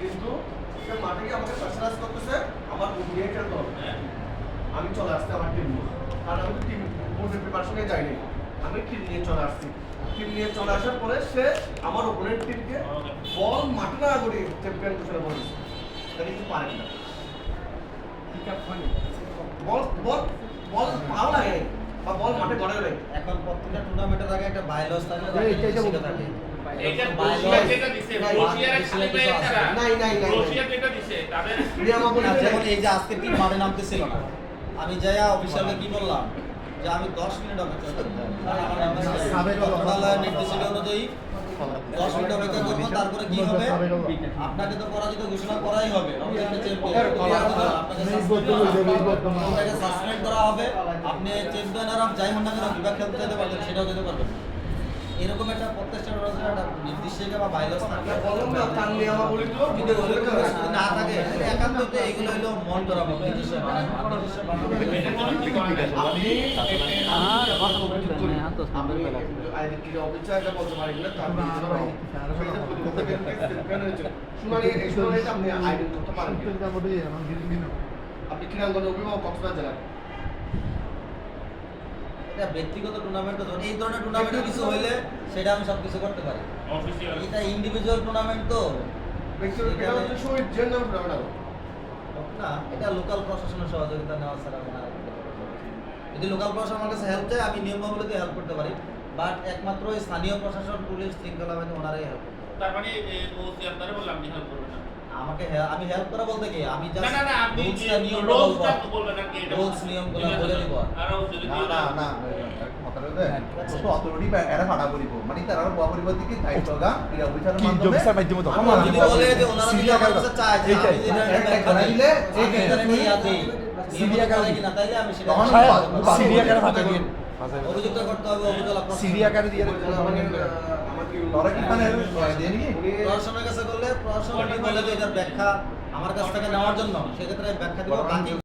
কিন্তু সে মাঠে গিয়ে আমাকে প্রেসারাইজ করতেছে আমার ওডিআই খেলতে হবে আমি চলে আসছি আমার টিম নিয়ে। কারণ আমি টিম বোর্ডের প্রিপারেশনে যাইনি। আমি টিম নিয়ে চলে আসছি। টিম নিয়ে চলে আসার পরে সে আমার ওপোনেন্ট টিমকে বল মাঠে না করে চ্যাম্পিয়ন ঘোষণা করে দিচ্ছে। এটা কিন্তু পারেন না। বল বল বল পাও লাগে। বা বল মাঠে গড়ে এখন প্রত্যেকটা টুর্নামেন্টের আগে একটা থাকে বলতে থাকে। না আমি যাইয়া অফিসিয়ালকে কি বললাম যে আমি 10 মিনিট অপেক্ষা করব। মন্ত্রণালয়ের নির্দেশিকা অনুযায়ী 10 মিনিট অপেক্ষা করব তারপরে কি হবে? আপনাকে তো পরাজিত ঘোষণা করাই হবে আপনাকে সাসপেন্ড করা হবে। আপনি চ্যাম্পিয়ন আর যাই হন না কেন বিভাগ খেলতে যেতে পারবেন সেটাও যেতে পারবেন। এরকম একটা প্রত্যেকটা রয়েছে একটা নির্দিষ্টকে বা বাইলস থাকে বললাম না তার নিয়মাবলী তো যদি ওদের কাছে না থাকে তাহলে একান্ততে এগুলো হলো মন করা বা নিজস্ব বানানো, নিজস্ব বানানো। আপনি আমি আইডি কি অফিসার এটা ব্যক্তিগত টুর্নামেন্ট তো এই ধরনের টুর্নামেন্টে কিছু হইলে সেটা আমি সব কিছু করতে পারি। এটা ইন্ডিভিজুয়াল টুর্নামেন্ট তো। না এটা লোকাল প্রশাসনের সহযোগিতা নেওয়া ছাড়া। যদি লোকাল প্রশাসন আমার কাছে হেল্প চায় আমি নিয়মাবলীতে হেল্প করতে পারি। বাট একমাত্র স্থানীয় প্রশাসন পুলিশ শৃঙ্খলা বাহিনী ওনারাই হেল্প তার মানে আপনারা বললাম হেল্প আমাকে আমি হেল্প করা বলতে কি? আমি না না না আপনি নিয়ম রোলসটা বলবেন আর কি এটা রুলস নিয়মগুলো বলে দিব। আর যদি না না মানে আসি, সিরিয়া করে। সিরিয়া অভিযুক্ত করতে হবে উপজেলা সিরিয়া কেন দিয়ে আমাকে তোরা কি মানে প্রশাসনের কাছে করলে প্রশাসন বলে যে এটার ব্যাখ্যা আমার কাছ থেকে নেওয়ার জন্য সেক্ষেত্রে ব্যাখ্যা দিব